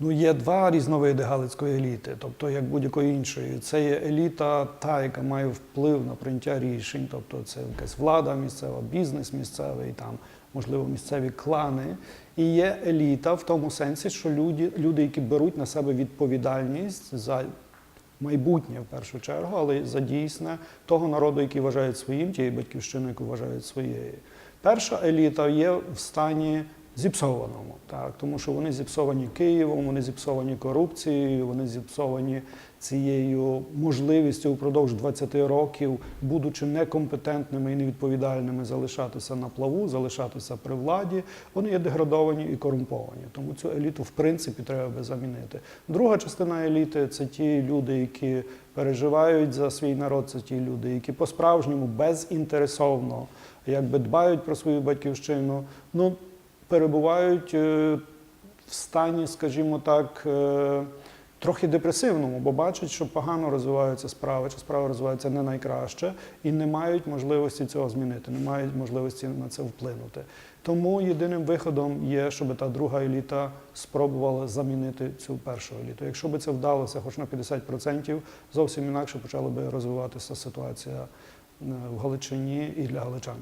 Ну, є два різновиди галицької еліти, тобто як будь-якої іншої. Це є еліта, та, яка має вплив на прийняття рішень, тобто це якась влада місцева, бізнес місцевий, там, можливо, місцеві клани. І є еліта в тому сенсі, що люди, люди, які беруть на себе відповідальність за майбутнє в першу чергу, але за дійсне того народу, який вважають своїм, тієї батьківщини, яку вважають своєю. Перша еліта є в стані зіпсованому, так, тому що вони зіпсовані Києвом, вони зіпсовані корупцією, вони зіпсовані цією можливістю впродовж 20 років, будучи некомпетентними і невідповідальними, залишатися на плаву, залишатися при владі. Вони є деградовані і корумповані. Тому цю еліту, в принципі, треба би замінити. Друга частина еліти це ті люди, які переживають за свій народ, це ті люди, які по-справжньому безінтересовно якби дбають про свою батьківщину. Ну, перебувають е, в стані, скажімо так, е, трохи депресивному, бо бачать, що погано розвиваються справи, чи справи розвиваються не найкраще, і не мають можливості цього змінити, не мають можливості на це вплинути. Тому єдиним виходом є, щоб та друга еліта спробувала замінити цю першу еліту. Якщо би це вдалося, хоч на 50%, зовсім інакше почала би розвиватися ситуація е, в Галичині і для галичан.